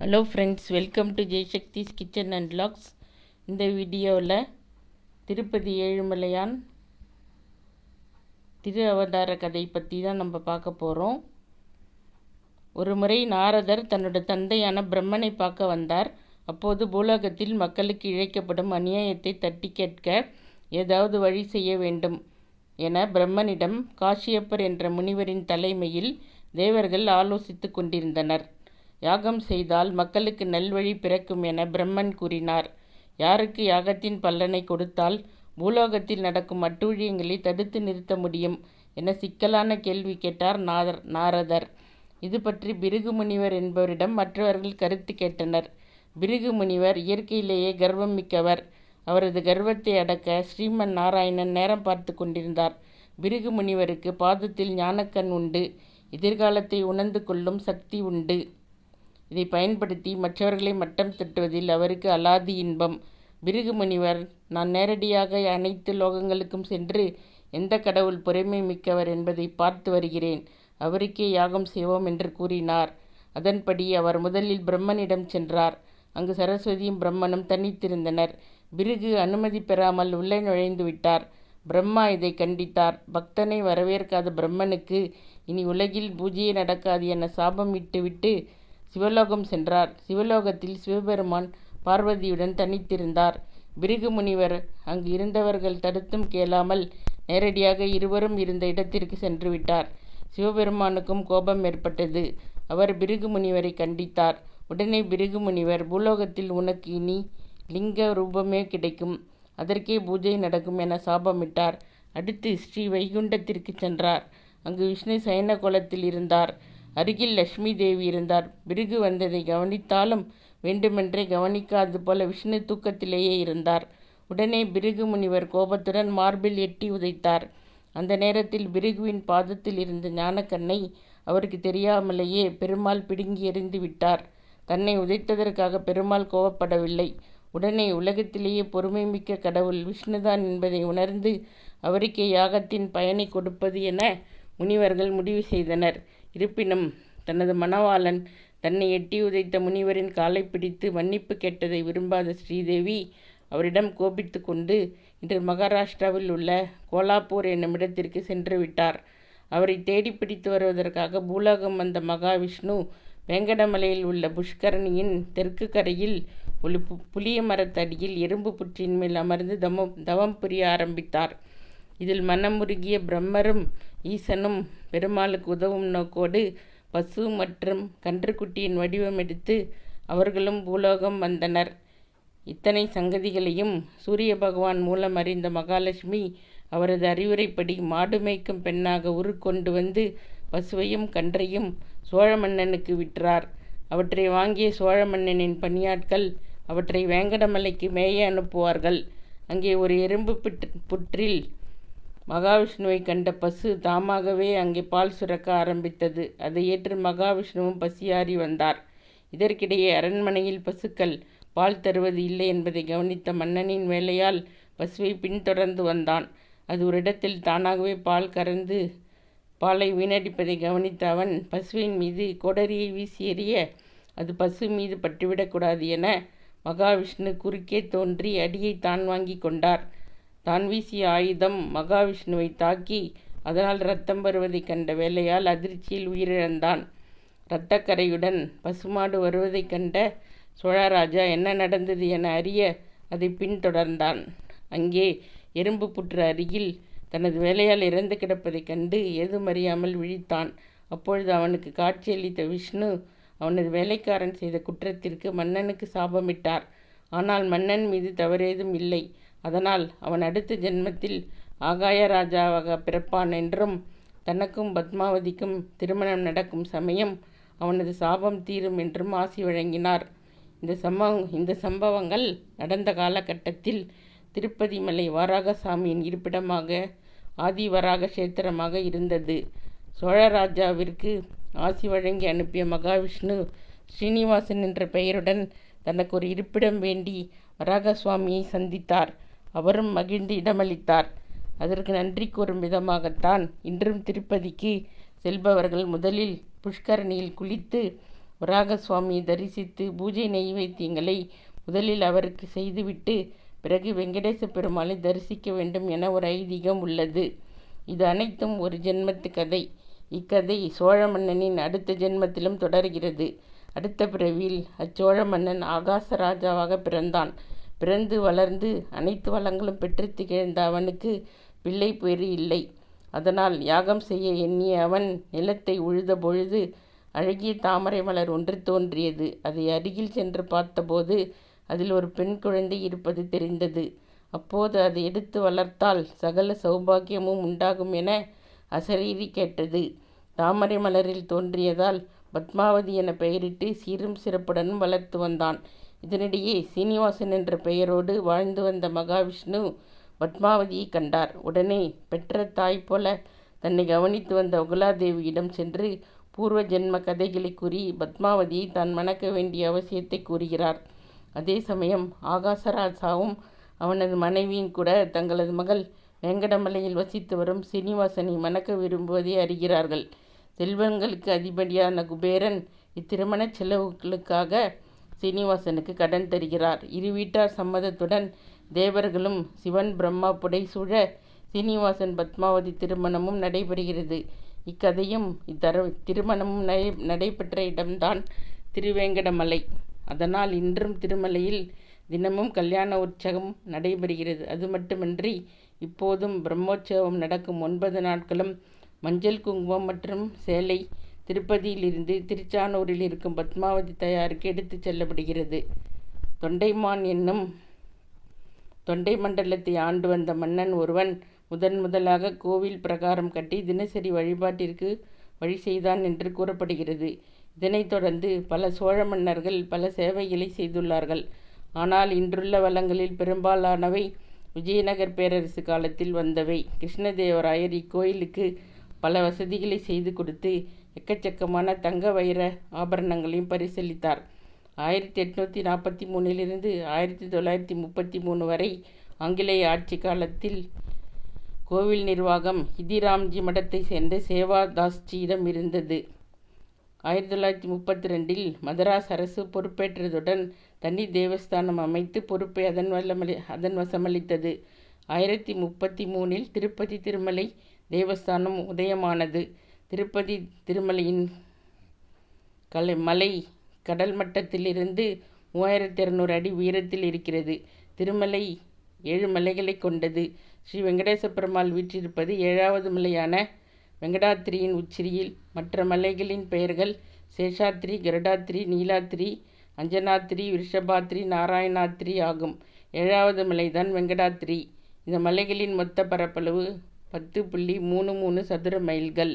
Hello friends welcome to Jaisakthi's kitchen and vlogs இந்த வீடியோவில் திருப்பதி ஏழுமலையான் திரு அவதார கதை பற்றி தான் நம்ம பார்க்க போகிறோம் ஒரு முறை நாரதர் தன்னோட தந்தையான பிரம்மனை பார்க்க வந்தார். அப்போது பூலோகத்தில் மக்களுக்கு இழைக்கப்படும் அநியாயத்தை தட்டி கேட்க ஏதாவது வழி செய்ய வேண்டும் என பிரம்மனிடம் காஷியப்பர் என்ற முனிவரின் தலைமையில் தேவர்கள் ஆலோசித்து கொண்டிருந்தனர். யாகம் செய்தால் மக்களுக்கு நல்வழி பிறக்கும் என பிரம்மன் கூறினார். யாருக்கு யாகத்தின் பலனை கொடுத்தால் பூலோகத்தில் நடக்கும் அட்டூழியங்களை தடுத்து நிறுத்த முடியும் என சிக்கலான கேள்வி கேட்டார் நாதர் நாரதர். இது பற்றி பிருகு முனிவர் என்பவரிடம் மற்றவர்கள் கருத்து கேட்டனர். பிருகு முனிவர் இயற்கையிலேயே கர்வம் மிக்கவர். அவரது கர்வத்தை அடக்க ஸ்ரீமன் நாராயணன் நேரம் பார்த்து கொண்டிருந்தார். பிருகு முனிவருக்கு பாதத்தில் ஞானக்கண் உண்டு. எதிர்காலத்தை உணர்ந்து கொள்ளும் சக்தி உண்டு. இதை பயன்படுத்தி மற்றவர்களை மட்டம் தட்டுவதில் அவருக்கு அலாதி இன்பம். பிருகு முனிவர் நான் நேரடியாக அனைத்து லோகங்களுக்கும் சென்று எந்த கடவுள் பொறுமை மிக்கவர் என்பதை பார்த்து வருகிறேன். அவருக்கே யாகம் செய்வோம் என்று கூறினார். அதன்படி அவர் முதலில் பிரம்மனிடம் சென்றார். அங்கு சரஸ்வதியும் பிரம்மனும் தனித்திருந்தனர். பிருகு அனுமதி பெறாமல் உள்ளே நுழைந்து விட்டார். பிரம்மா இதை கண்டித்தார். பக்தனை வரவேற்காத பிரம்மனுக்கு இனி உலகில் பூஜையே நடக்காது என சாபம் விட்டுவிட்டு சிவலோகம் சென்றார். சிவலோகத்தில் சிவபெருமான் பார்வதியுடன் தனித்திருந்தார். பிருகு முனிவர் அங்கு இருந்தவர்கள் தடுத்தும் கேளாமல் நேரடியாக இருவரும் இருந்த இடத்திற்கு சென்று விட்டார். சிவபெருமானுக்கும் கோபம் ஏற்பட்டது. அவர் பிருகு முனிவரை கண்டித்தார். உடனே பிருகு முனிவர் பூலோகத்தில் உனக்கு இனி லிங்க ரூபமே கிடைக்கும். அதற்கே பூஜை நடக்கும் என சாபமிட்டார். அடுத்து ஸ்ரீ வைகுண்டத்திற்கு சென்றார். அங்கு விஷ்ணு சயன கோலத்தில் இருந்தார். அருகில் லட்சுமி தேவி இருந்தார். பிருகு வந்ததை கவனித்தாலும் வேண்டுமென்றே கவனிக்காது போல விஷ்ணு தூக்கத்திலேயே இருந்தார். உடனே பிருகு முனிவர் கோபத்துடன் மார்பில் எட்டி உதைத்தார். அந்த நேரத்தில் பிருகுவின் பாதத்தில் இருந்த ஞானக்கண்ணை அவருக்கு தெரியாமலேயே பெருமாள் பிடுங்கி எறிந்து விட்டார். தன்னை உதைத்ததற்காக பெருமாள் கோபப்படவில்லை. உடனே உலகத்திலேயே பொறுமை மிக்க கடவுள் விஷ்ணுதான் என்பதை உணர்ந்து அவருக்கே யாகத்தின் பயனை கொடுப்பது என முனிவர்கள் முடிவு செய்தனர். இருப்பினும் தனது மணவாளன் தன்னை எட்டி உதைத்த முனிவரின் காலை பிடித்து மன்னிப்பு கேட்டதை விரும்பாத ஸ்ரீதேவி அவரிடம் கோபித்து கொண்டு இன்று மகாராஷ்டிராவில் உள்ள கோலாப்பூர் என்னுமிடத்திற்கு சென்று விட்டார். அவரை தேடி பிடித்து வருவதற்காக பூலோகம் வந்த மகாவிஷ்ணு வேங்கடமலையில் உள்ள புஷ்கரணியின் தெற்கு கரையில் ஒரு புளிய மரத்தடியில் எறும்பு புற்றின் மேல் அமர்ந்து தமம் தவம் புரிய ஆரம்பித்தார். இதில் மனமுருகிய பிரம்மரும் ஈசனும் பெருமாளுக்கு உதவும் நோக்கோடு பசு மற்றும் கன்றுக்குட்டியின் வடிவம் எடுத்து அவர்களும் பூலோகம் வந்தனர். இத்தனை சங்கதிகளையும் சூரிய பகவான் மூலம் அறிந்த மகாலட்சுமி அவரது அறிவுரைப்படி மாடு மேய்க்கும் பெண்ணாக உருக்கொண்டு வந்து பசுவையும் கன்றையும் சோழ மன்னனுக்கு விற்றார். அவற்றை வாங்கிய சோழ மன்னனின் பணியாட்கள் அவற்றை வேங்கடமலைக்கு மேய அனுப்புவார்கள். அங்கே ஒரு எறும்பு புற்றில் மகாவிஷ்ணுவை கண்ட பசு தாமாகவே அங்கே பால் சுரக்க ஆரம்பித்தது. அதை ஏற்று மகாவிஷ்ணுவும் பசியாறி வந்தார். இதற்கிடையே அரண்மனையில் பசுக்கள் பால் தருவது இல்லை என்பதை கவனித்த மன்னனின் வேலையால் பசுவை பின்தொடர்ந்து வந்தான். அது ஒரு இடத்தில் தானாகவே பால் கறந்து பாலை வீணடிப்பதை கவனித்த அவன் பசுவின் மீது கோடரியை வீசி எறிய அது பசு மீது பட்டுவிடக்கூடாது என மகாவிஷ்ணு குறுக்கே தோன்றி அடியை தான் வாங்கி கொண்டார். தான் வீசிய ஆயுதம் மகாவிஷ்ணுவை தாக்கி அதனால் ரத்தம் வருவதைக் கண்ட வேலையால் அதிர்ச்சியில் உயிரிழந்தான். இரத்தக்கரையுடன் பசுமாடு வருவதைக் கண்ட சோழராஜா என்ன நடந்தது என அறிய அதை பின்தொடர்ந்தான். அங்கே எறும்பு புற்று அருகில் தனது வேலையால் இறந்து கிடப்பதைக் கண்டு ஏதும் அறியாமல் விழித்தான். அப்பொழுது அவனுக்கு காட்சியளித்த விஷ்ணு அவனது வேலைக்காரன் செய்த குற்றத்திற்கு மன்னனுக்கு சாபமிட்டார். ஆனால் மன்னன் மீது தவறேதும் இல்லை. அதனால் அவன் அடுத்த ஜென்மத்தில் ஆகாய ராஜாவாக பிறப்பான் என்றும் தனக்கும் பத்மாவதிக்கும் திருமணம் நடக்கும் சமயம் அவனது சாபம் தீரும் என்றும் ஆசி வழங்கினார். இந்த சம்பவம் இந்த சம்பவங்கள் நடந்த காலகட்டத்தில் திருப்பதி மலை வாராகசாமியின் இருப்பிடமாக ஆதிவராக கஷேத்திரமாக இருந்தது சோழராஜாவிற்கு ஆசி வழங்கி அனுப்பிய மகாவிஷ்ணு ஸ்ரீனிவாசன் என்ற பெயருடன் தனக்கு ஒரு இருப்பிடம் வேண்டி வராகசுவாமியை சந்தித்தார். அவரும் மகிழ்ந்து இடமளித்தார். அதற்கு நன்றி கூறும் விதமாகத்தான் இன்றும் திருப்பதிக்கு செல்பவர்கள் முதலில் புஷ்கரணியில் குளித்து வராக சுவாமியை தரிசித்து பூஜை நெய்வேத்தியங்களை முதலில் அவருக்கு செய்துவிட்டு பிறகு வெங்கடேச பெருமாளை தரிசிக்க வேண்டும் என ஒரு ஐதீகம் உள்ளது. இது அனைத்தும் ஒரு ஜென்மத்து கதை. இக்கதை சோழ மன்னனின் அடுத்த ஜென்மத்திலும் தொடர்கிறது. அடுத்த பிறவியில் அச்சோழ மன்னன் ஆகாச ராஜாவாக பிறந்தான். பிறந்து வளர்ந்து அனைத்து வளங்களும் பெற்று திகழ்ந்த அவனுக்கு பிள்ளை பேறு இல்லை. அதனால் யாகம் செய்ய எண்ணிய அவன் நிலத்தை உழுத பொழுது அழகிய தாமரை மலர் ஒன்று தோன்றியது. அதை அருகில் சென்று பார்த்தபோது அதில் ஒரு பெண் குழந்தை இருப்பது தெரிந்தது. அப்போது அதை எடுத்து வளர்த்தால் சகல சௌபாகியமும் உண்டாகும் என அசரீரி கேட்டது. தாமரை மலரில் தோன்றியதால் பத்மாவதி என பெயரிட்டு சீரும் சிறப்புடனும் வளர்த்து வந்தான். இதனிடையே சீனிவாசன் என்ற பெயரோடு வாழ்ந்து வந்த மகாவிஷ்ணு பத்மாவதியை கண்டார். உடனே பெற்ற தாய் போல தன்னை கவனித்து வந்த உகலாதேவியிடம் சென்று பூர்வ ஜென்ம கதைகளை கூறி பத்மாவதியை தான் மணக்க வேண்டிய அவசியத்தை கூறுகிறார். அதே சமயம் ஆகாசராசாவும் அவனது மனைவியும் கூட தங்களது மகள் வெங்கடமலையில் வசித்து வரும் சீனிவாசனை மணக்க விரும்புவதை அறிகிறார்கள். செல்வங்களுக்கு அதிபதியான குபேரன் இத்திருமண செலவுகளுக்காக சீனிவாசனுக்கு கடன் தருகிறார். இரு வீட்டார் சம்மதத்துடன் தேவர்களும் சிவன் பிரம்மா புடைசூழ சீனிவாசன் பத்மாவதி திருமணமும் நடைபெறுகிறது. இக்கதையும் இத்தர திருமணமும் நடை நடைபெற்ற இடம்தான் திருவேங்கடமலை. அதனால் இன்றும் திருமலையில் தினமும் கல்யாண உற்சவம் நடைபெறுகிறது. அது மட்டுமின்றி இப்போதும் பிரம்மோற்சவம் நடக்கும். ஒன்பது நாட்களும் மஞ்சள் குங்குமம் மற்றும் சேலை திருப்பதியிலிருந்து திருச்சானூரில் இருக்கும் பத்மாவதி தயாருக்கு எடுத்துச் செல்லப்படுகிறது. தொண்டைமான் என்னும் தொண்டை மண்டலத்தை ஆண்டு வந்த மன்னன் ஒருவன் முதன் முதலாக கோவில் பிரகாரம் கட்டி தினசரி வழிபாட்டிற்கு வழி செய்தான் என்று கூறப்படுகிறது. இதனைத் தொடர்ந்து பல சோழ மன்னர்கள் பல சேவைகளை செய்துள்ளார்கள். ஆனால் இன்றுள்ள வளங்களில் பெரும்பாலானவை விஜயநகர் பேரரசு காலத்தில் வந்தவை. கிருஷ்ணதேவராயர் இக்கோயிலுக்கு பல வசதிகளை செய்து கொடுத்து எக்கச்சக்கமான தங்க வைர ஆபரணங்களையும் பரிசீலித்தார் ஆயிரத்தி எட்நூற்றி நாற்பத்தி மூணிலிருந்து ஆயிரத்தி தொள்ளாயிரத்தி முப்பத்தி மூணு வரை ஆங்கிலேய ஆட்சி காலத்தில் கோவில் நிர்வாகம் ஹிதிராம்ஜி மடத்தை சேர்ந்த சேவாதாஸ்ஜியிடம் இருந்தது. ஆயிரத்தி தொள்ளாயிரத்தி முப்பத்தி ரெண்டில் மதராஸ் அரசு பொறுப்பேற்றதுடன் தனி தேவஸ்தானம் அமைத்து பொறுப்பை அதன் வல்லமளி அதன் வசமளித்தது. ஆயிரத்தி முப்பத்தி மூணில் திருப்பதி திருமலை தேவஸ்தானம் உதயமானது. திருப்பதி திருமலையின் கலை மலை கடல் மட்டத்திலிருந்து மூவாயிரத்தி இரநூறு அடி உயரத்தில் இருக்கிறது. திருமலை ஏழு மலைகளை கொண்டது. ஸ்ரீ வெங்கடேச பெருமாள் வீற்றிருப்பது ஏழாவது மலையான வெங்கடாத்திரியின் உச்சிரியில் மற்ற மலைகளின் பெயர்கள் சேஷாத்ரி கருடாத்ரி நீலாத்ரி அஞ்சனாத்ரி விருஷபாத்ரி நாராயணாத்ரி ஆகும். ஏழாவது மலைதான் வெங்கடாத்ரி. இந்த மலைகளின் மொத்த பரப்பளவு பத்து புள்ளி மூணு மூணு சதுர மைல்கள்.